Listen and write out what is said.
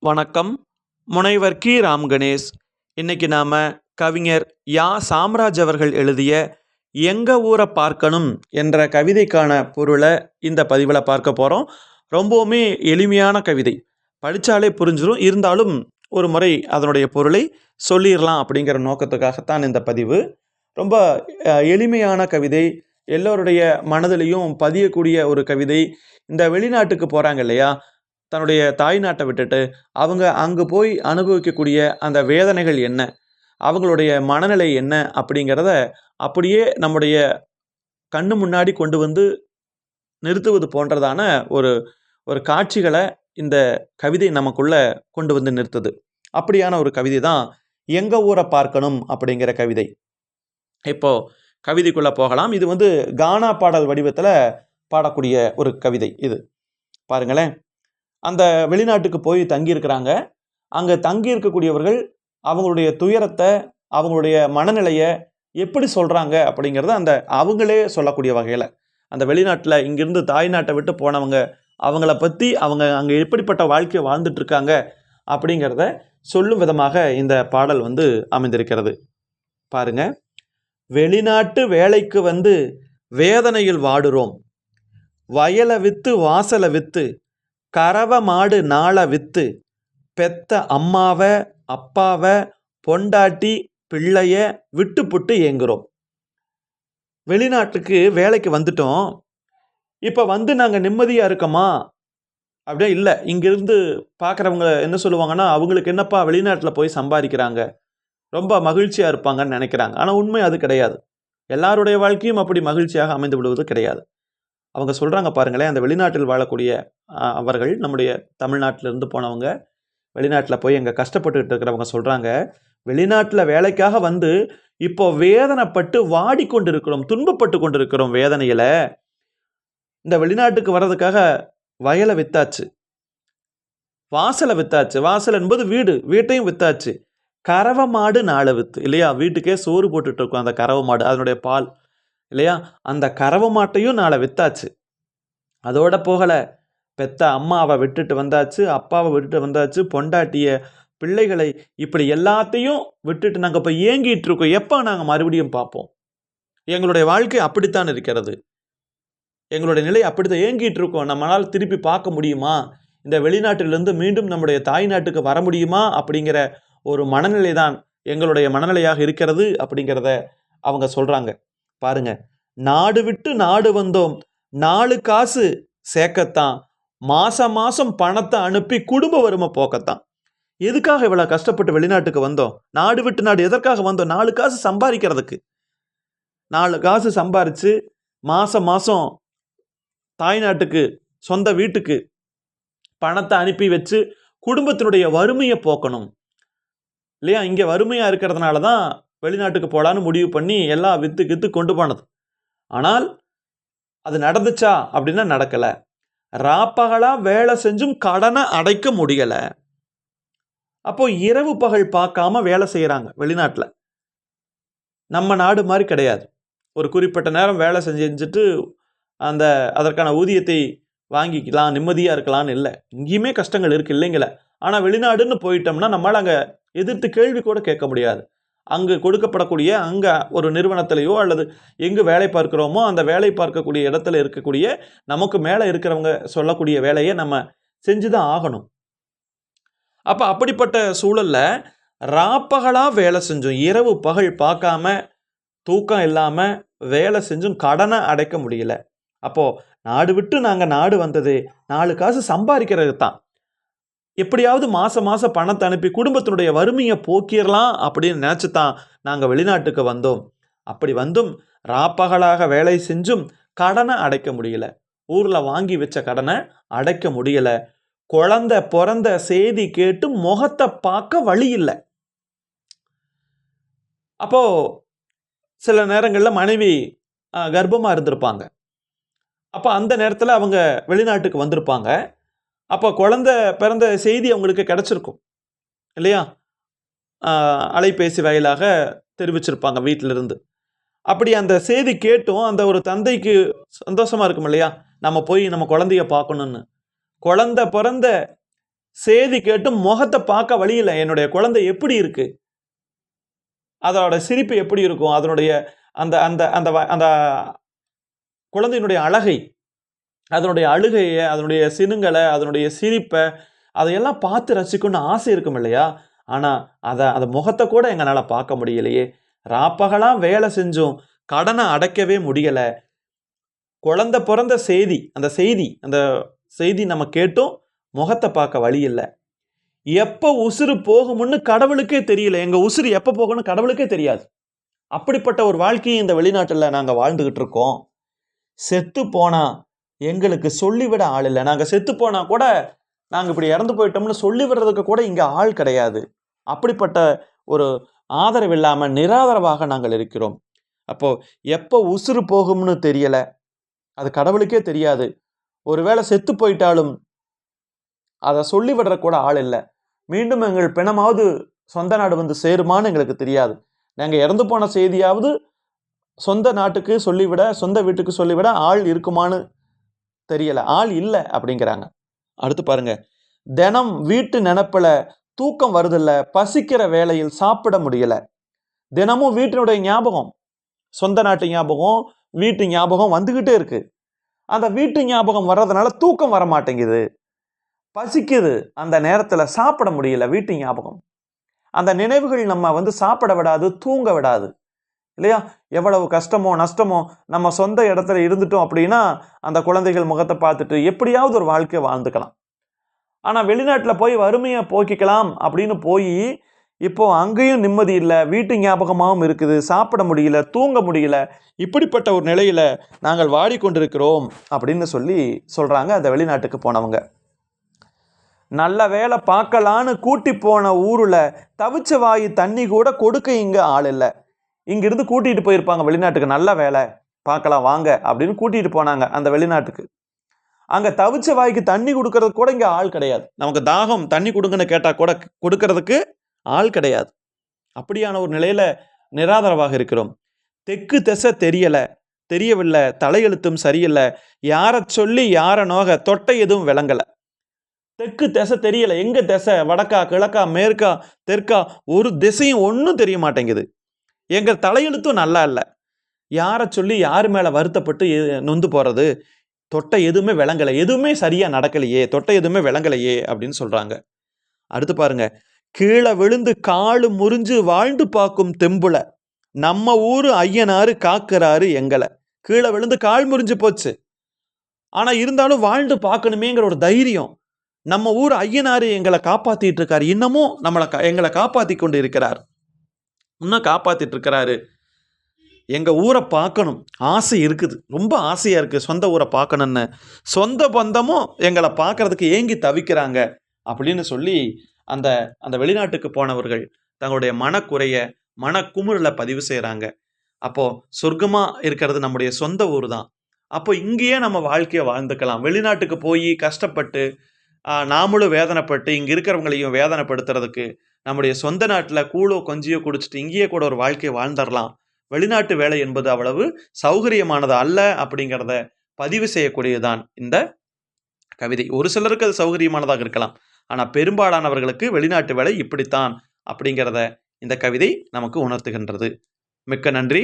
வணக்கம். முனைவர் கி. ராம் கணேஷ். இன்னைக்கு நாம் கவிஞர் யா. சாம்ராஜ் அவர்கள் எழுதிய எங்க ஊரை பார்க்கணும் என்ற கவிதைக்கான பொருளை இந்த பதிவில் பார்க்க போகிறோம் ரொம்பவுமே எளிமையான கவிதை. படித்தாலே புரிஞ்சிடும் இருந்தாலும் ஒரு முறை அதனுடைய பொருளை சொல்லிடலாம் அப்படிங்கிற நோக்கத்துக்காகத்தான் இந்த பதிவு. ரொம்ப எளிமையான கவிதை. எல்லோருடைய மனதிலையும் பதியக்கூடிய ஒரு கவிதை. இந்த வெளிநாட்டுக்கு போகிறாங்க இல்லையா? தன்னுடைய தாய் நாட்டை விட்டுட்டு அவங்க அங்கே போய் அனுபவிக்கக்கூடிய அந்த வேதனைகள் என்ன? அவங்களுடைய மனநிலை என்ன? அப்படிங்கிறத அப்படியே நம்முடைய கண்ணு முன்னாடி கொண்டு வந்து நிறுத்துவது போன்றதான ஒரு ஒரு காட்சிகளை இந்த கவிதை நமக்குள்ள கொண்டு வந்து நிறுத்துது. அப்படியான ஒரு கவிதை தான் எங்கள் ஊரை பார்க்கணும் அப்படிங்கிற கவிதை. இப்போ கவிதைக்குள்ள போகலாம். இது வந்து கானா பாடல் வடிவத்தில் பாடக்கூடிய ஒரு கவிதை இது. பாருங்களேன். அந்த வெளிநாட்டுக்கு போய் தங்கியிருக்கிறாங்க. அங்கே தங்கி இருக்கக்கூடியவர்கள் அவங்களுடைய துயரத்தை அவங்களுடைய மனநிலையை எப்படி சொல்கிறாங்க அப்படிங்கிறத அந்த அவங்களே சொல்லக்கூடிய வகையில். அந்த வெளிநாட்டில் இங்கிருந்து தாய் நாட்டை விட்டு போனவங்க அவங்கள பற்றி அவங்க அங்கே எப்படிப்பட்ட வாழ்க்கையை வாழ்ந்துட்டுருக்காங்க அப்படிங்கிறத சொல்லும் விதமாக இந்த பாடல் வந்து அமைந்திருக்கிறது. பாருங்க. வெளிநாட்டு வேலைக்கு வந்து வேதனையில் வாடுறோம். வயலை விற்று வாசலை விற்று கறவை மாடு நாளை விற்று பெத்த அம்மாவை அப்பாவை பொண்டாட்டி பிள்ளைய விட்டு புட்டு ஏங்குறோம். வெளிநாட்டுக்கு வேலைக்கு வந்துட்டோம். இப்போ வந்து நாங்கள் நிம்மதியாக இருக்கோமா? அப்படியே இல்லை. இங்கிருந்து பார்க்குறவங்க என்ன சொல்லுவாங்கன்னா அவங்களுக்கு என்னப்பா வெளிநாட்டில் போய் சம்பாதிக்கிறாங்க? ரொம்ப மகிழ்ச்சியாக இருப்பாங்கன்னு நினைக்கிறாங்க. ஆனால் உண்மை அது கிடையாது. எல்லாருடைய வாழ்க்கையும் அப்படி மகிழ்ச்சியாக அமைந்து விடுவது கிடையாது. அவங்க சொல்கிறாங்க பாருங்களேன் அந்த வெளிநாட்டில் வாழக்கூடிய அவர்கள் நம்முடைய தமிழ்நாட்டிலிருந்து போனவங்க வெளிநாட்டில் போய் எங்கே கஷ்டப்பட்டுக்கிட்டு இருக்கிறவங்க சொல்கிறாங்க வெளிநாட்டில் வேலைக்காக வந்து இப்போ வேதனைப்பட்டு வாடிக்கொண்டு இருக்கிறோம் துன்பப்பட்டு கொண்டு இருக்கிறோம் வேதனையில் இந்த வெளிநாட்டுக்கு வர்றதுக்காக வயலை வித்தாச்சு. வாசலை வித்தாச்சு. வாசல் என்பது வீடு. வீட்டையும் வித்தாச்சு. கறவை மாடு நாளை வித்து. இல்லையா? வீட்டுக்கே சோறு போட்டுட்டு இருக்கோம் அந்த கறவை மாடு அதனுடைய பால். இல்லையா? அந்த கறவை மாட்டையும் நாளை வித்தாச்சு. அதோட போகலை. பெத்த அம்மாவை விட்டுட்டு வந்தாச்சு அப்பாவை விட்டுட்டு வந்தாச்சு பொண்டாட்டிய பிள்ளைகளை இப்படி எல்லாத்தையும் விட்டுட்டு நாங்கள் இப்போ ஏங்கிட்டு இருக்கோம். எப்போ நாங்கள் மறுபடியும் பார்ப்போம்? எங்களுடைய வாழ்க்கை அப்படித்தான் இருக்கிறது. எங்களுடைய நிலை அப்படித்தான் ஏங்கிட்டு இருக்கோம். நம்மளால் திருப்பி பார்க்க முடியுமா? இந்த வெளிநாட்டிலிருந்து மீண்டும் நம்முடைய தாய் நாட்டுக்கு வர முடியுமா? அப்படிங்கிற ஒரு மனநிலை தான் எங்களுடைய மனநிலையாக இருக்கிறது அப்படிங்கிறத அவங்க சொல்கிறாங்க பாருங்க நாடு விட்டு நாடு வந்தோம். நாலு காசு சேர்க்கத்தான் மாசம் மாசம் பணத்தை அனுப்பி குடும்ப வறுமை போக்கத்தான். எதுக்காக இவ்வளோ கஷ்டப்பட்டு வெளிநாட்டுக்கு வந்தோம்? நாடு விட்டு நாடு எதற்காக வந்தோம்? நாலு காசு சம்பாதிக்கிறதுக்கு. நாலு காசு சம்பாரித்து மாதம் மாதம் தாய்நாட்டுக்கு சொந்த வீட்டுக்கு பணத்தை அனுப்பி வச்சு குடும்பத்தினுடைய வறுமையை போக்கணும். இல்லையா? இங்கே வறுமையாக இருக்கிறதுனால தான் வெளிநாட்டுக்கு போகலான்னு முடிவு பண்ணி எல்லாம் வித்து கித்து கொண்டு போனது. ஆனால் அது நடந்துச்சா அப்படின்னா நடக்கலை. ராப்பகலா வேலை செஞ்சும் கடனை அடைக்க முடியலை. அப்போ இரவு பகல் பார்க்காம வேலை செய்கிறாங்க வெளிநாட்டில். நம்ம நாடு மாதிரி கிடையாது. ஒரு குறிப்பிட்ட நேரம் வேலை செஞ்சு செஞ்சுட்டு அந்த அதற்கான ஊதியத்தை வாங்கிக்கலாம் நிம்மதியாக இருக்கலாம்னு இல்லை. இங்கேயுமே கஷ்டங்கள் இருக்குது இல்லைங்கள. ஆனால் வெளிநாடுன்னு போயிட்டோம்னா நம்மளால் அங்கே எதிர்த்து கேள்வி கூட கேட்க முடியாது. அங்கு கொடுக்கப்படக்கூடிய அங்கே ஒரு நிறுவனத்திலேயோ அல்லது எங்கு வேலை பார்க்குறோமோ அந்த வேலை பார்க்கக்கூடிய இடத்துல இருக்கக்கூடிய நமக்கு மேலே இருக்கிறவங்க சொல்லக்கூடிய வேலையை நம்ம செஞ்சு தான் ஆகணும். அப்போ அப்படிப்பட்ட சூழலில் ராப்பகலாக வேலை செஞ்சோம் இரவு பகல் பார்க்காம தூக்கம் இல்லாமல் வேலை செஞ்சும் கடனை அடைக்க முடியல. அப்போது நாடு விட்டு நாங்கள் நாடு வந்தது நாலு காசு சம்பாதிக்கிறது தான். எப்படியாவது மாதம் மாதம் பணத்தை அனுப்பி குடும்பத்தினுடைய வறுமையை போக்கிடலாம் அப்படின்னு நினச்சி தான் நாங்கள் வெளிநாட்டுக்கு வந்தோம். அப்படி வந்தும் ராப்பகலாக வேலை செஞ்சும் கடனை அடைக்க முடியல. ஊரில் வாங்கி வச்ச கடனை அடைக்க முடியல. குழந்த பிறந்த செய்தி கேட்டு முகத்தை பார்க்க வழி இல்லை. அப்போ சில நேரங்களில் மனைவி கர்ப்பமாக இருந்திருப்பாங்க. அப்போ அந்த நேரத்தில் அவங்க வெளிநாட்டுக்கு வந்திருப்பாங்க. அப்போ குழந்தை பிறந்த செய்தி அவங்களுக்கு கிடச்சிருக்கும். இல்லையா? அலைபேசி வாயிலாக தெரிவிச்சிருப்பாங்க வீட்டிலிருந்து. அப்படி அந்த செய்தி கேட்டும் அந்த ஒரு தந்தைக்கு சந்தோஷமாக இருக்கும் இல்லையா? நம்ம போய் நம்ம குழந்தைய பார்க்கணும்னு. குழந்த பிறந்த செய்தி கேட்டும் முகத்தை பார்க்க வழியில் என்னுடைய குழந்தை எப்படி இருக்குது அதோட சிரிப்பு எப்படி இருக்கும்? அதனுடைய அந்த அந்த அந்த வ- அந்த குழந்தையினுடைய அழகை அதனுடைய அழுகையை அதனுடைய சினுங்களை அதனுடைய சிரிப்பை அதையெல்லாம் பார்த்து ரசிக்கணும்னு ஆசை இருக்கும் இல்லையா? ஆனால் அதை அந்த முகத்தை கூட எங்களால் பார்க்க முடியலையே. ராப்பகலாம் வேலை செஞ்சும் கடனை அடைக்கவே முடியலை. குழந்த பிறந்த செய்தி அந்த செய்தி அந்த செய்தி நம்ம கேட்டும் முகத்தை பார்க்க வழி இல்லை. எப்போ உசுறு போகும்னு கடவுளுக்கே தெரியல. எங்கள் உசுறு எப்போ போகும்னு கடவுளுக்கே தெரியாது. அப்படிப்பட்ட ஒரு வாழ்க்கையை இந்த வெளிநாட்டில் நாங்கள் வாழ்ந்துக்கிட்டு இருக்கோம். செத்து போனால் எங்களுக்கு சொல்லிவிட ஆள் இல்லை. நாங்கள் செத்து போனால் கூட நாங்கள் இப்படி இறந்து போயிட்டோம்னு சொல்லி விடுறதுக்கு கூட இங்கே ஆள் கிடையாது. அப்படிப்பட்ட ஒரு ஆதரவு இல்லாமல் நிராதரவாக நாங்கள் இருக்கிறோம். அப்போது எப்போ உசுறு போகும்னு தெரியலை. அது கடவுளுக்கே தெரியாது. ஒருவேளை செத்து போயிட்டாலும் அதை சொல்லி விடுற கூட ஆள் இல்லை. மீண்டும் எங்கள் பிணமாவது சொந்த நாடு வந்து சேருமான்னு எங்களுக்கு தெரியாது. நாங்கள் இறந்து போன செய்தியாவது சொந்த நாட்டுக்கு சொல்லிவிட சொந்த வீட்டுக்கு சொல்லிவிட ஆள் இருக்குமான்னு தெரியல. ஆள் இல்லை அப்படிங்கிறாங்க. அடுத்து பாருங்க. தினம் வீட்டு நினப்பில் தூக்கம் வருதில்ல பசிக்கிற வேளையில் சாப்பிட முடியல. தினமும் வீட்டினுடைய ஞாபகம் சொந்த நாட்டு ஞாபகம் வீட்டு ஞாபகம் வந்துக்கிட்டே இருக்கு. அந்த வீட்டு ஞாபகம் வர்றதுனால தூக்கம் வர மாட்டேங்குது. பசிக்குது. அந்த நேரத்தில் சாப்பிட முடியல வீட்டு ஞாபகம். அந்த நினைவுகள் நம்ம வந்து சாப்பிட விடாது தூங்க விடாது. இல்லையா? எவ்வளவு கஷ்டமோ நஷ்டமோ நம்ம சொந்த இடத்துல இருந்துட்டோம் அப்படின்னா அந்த குழந்தைகள் முகத்தை பார்த்துட்டு எப்படியாவது ஒரு வாழ்க்கையை வாழ்ந்துக்கலாம். ஆனால் வெளிநாட்டில் போய் வறுமையை போக்கிக்கலாம் அப்படின்னு போய் இப்போ அங்கேயும் நிம்மதி இல்லை வீட்டு ஞாபகமாகவும் இருக்குது சாப்பிட முடியல தூங்க முடியல இப்படிப்பட்ட ஒரு நிலையில் நாங்கள் வாடிக்கொண்டிருக்கிறோம் அப்படின்னு சொல்லி சொல்கிறாங்க அந்த வெளிநாட்டுக்கு போனவங்க. நல்ல வேலை பார்க்கலான்னு கூட்டி போன ஊரில் தவிச்ச வாயு தண்ணி கூட கொடுக்க இங்கே ஆள் இல்லை. இங்கிருந்து கூட்டிகிட்டு போயிருப்பாங்க வெளிநாட்டுக்கு நல்ல வேலை பார்க்கலாம் வாங்க அப்படின்னு கூட்டிகிட்டு போனாங்க அந்த வெளிநாட்டுக்கு. அங்கே தவிச்ச வாய்க்கு தண்ணி கொடுக்கறதுக்கு கூட இங்கே ஆள் கிடையாது. நமக்கு தாகம் தண்ணி கொடுங்கன்னு கேட்டால் கூட கொடுக்கறதுக்கு ஆள் கிடையாது. அப்படியான ஒரு நிலையில் நிராதரவாக இருக்கிறோம். தெற்கு திசை தெரியலை தெரியவில்லை தலையெழுத்தும் சரியில்லை. யாரை சொல்லி யாரை நோக தொட்டை எதுவும் விளங்கலை. தெற்கு திசை தெரியலை எங்கே திசை? வடக்கா கிழக்கா மேற்கா தெற்கா ஒரு திசையும் ஒன்றும் தெரிய மாட்டேங்குது. எங்கள் தலையெழுத்தும் நல்லா இல்லை. யாரை சொல்லி யார் மேலே வருத்தப்பட்டு எ- நொந்து போகிறது தொட்டை எதுவுமே விளங்கலை. எதுவுமே சரியாக நடக்கலையே. தொட்டை எதுவுமே விளங்கலையே அப்படின்னு சொல்கிறாங்க அடுத்து பாருங்க. கீழே விழுந்து காலு முறிஞ்சு வாழ்ந்து பார்க்கும் தெம்புல நம்ம ஊர் ஐயனாரு காக்குறாரு எங்களை. கீழே விழுந்து கால் முறிஞ்சு போச்சு. ஆனால் இருந்தாலும் வாழ்ந்து பார்க்கணுமேங்கிற ஒரு தைரியம் நம்ம ஊர் ஐயனாரு எங்களை காப்பாற்றிட்டு இருக்காரு. இன்னமும் நம்மளை எங்களை காப்பாற்றி கொண்டு இருக்கிறார். இன்னும் காப்பாற்றிட்டு இருக்கிறாரு எங்கள் ஊரை பார்க்கணும். ஆசை இருக்குது. ரொம்ப ஆசையாக இருக்குது சொந்த ஊரை பார்க்கணும்னு. சொந்த பந்தமும் எங்களை பார்க்கறதுக்கு ஏங்கி தவிக்கிறாங்க. அப்படின்னு சொல்லி அந்த அந்த வெளிநாட்டுக்கு போனவர்கள் தங்களுடைய மனக்குறைய மனக்குமுறில் பதிவு செய்கிறாங்க அப்போது சொர்க்கமாக இருக்கிறது நம்முடைய சொந்த ஊர் தான் அப்போ இங்கேயே நம்ம வாழ்க்கையை வாழ்ந்துக்கலாம். வெளிநாட்டுக்கு போய் கஷ்டப்பட்டு நாமளும் வேதனைப்பட்டு இங்கே இருக்கிறவங்களையும் வேதனைப்படுத்துறதுக்கு நம்முடைய சொந்த நாட்டில் கூழோ கொஞ்சியோ குடிச்சிட்டு இங்கேயே கூட ஒரு வாழ்க்கையை வாழ்ந்துடலாம் வெளிநாட்டு வேலை என்பது அவ்வளவு சௌகரியமானது அல்ல அப்படிங்கிறத பதிவு செய்யக்கூடியதுதான் இந்த கவிதை. ஒரு சிலருக்கு அது சௌகரியமானதாக இருக்கலாம். ஆனால் பெரும்பாலானவர்களுக்கு வெளிநாட்டு வேலை இப்படித்தான் அப்படிங்கிறத இந்த கவிதை நமக்கு உணர்த்துகின்றது. மிக்க நன்றி.